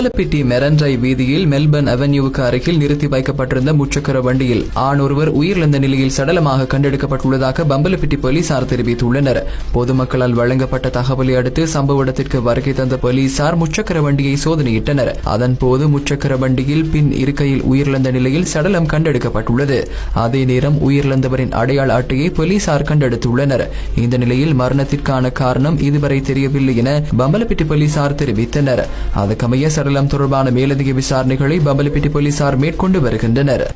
பலப்பிட்டி மெரன்ரை வீதியில் மெல்பர்ன் அவென்யூவுக்கு அருகில் நிறுத்தி வைக்கப்பட்டிருந்த முச்சக்கர வண்டியில் ஆண் ஒருவர் உயிரிழந்த நிலையில் சடலமாக கண்டெடுக்கப்பட்டுள்ளதாக பம்பலப்பிட்டி போலீசார் தெரிவித்துள்ளனர். பொதுமக்களால் வழங்கப்பட்ட தகவலை அடுத்து சம்பவ இடத்திற்கு வருகை தந்த போலீசார் முச்சக்கர வண்டியை சோதனையிட்டனர். அதன்போது முச்சக்கர வண்டியில் பின் இருக்கையில் உயிரிழந்த நிலையில் சடலம் கண்டெடுக்கப்பட்டுள்ளது. அதே நேரம் உயிரிழந்தவரின் அடையாள அட்டையை போலீசார் கண்டெடுத்துள்ளனர். இந்த நிலையில் மரணத்திற்கான காரணம் இதுவரை தெரியவில்லை என பம்பலப்பிட்டி போலீசார் தெரிவித்தனர். அதுக்கமைய சடலம் தொடர்பான மேலதிக விசாரணைகளை பம்பலப்பிட்டி போலீசார் மேற்கொண்டு வருகின்றனர்.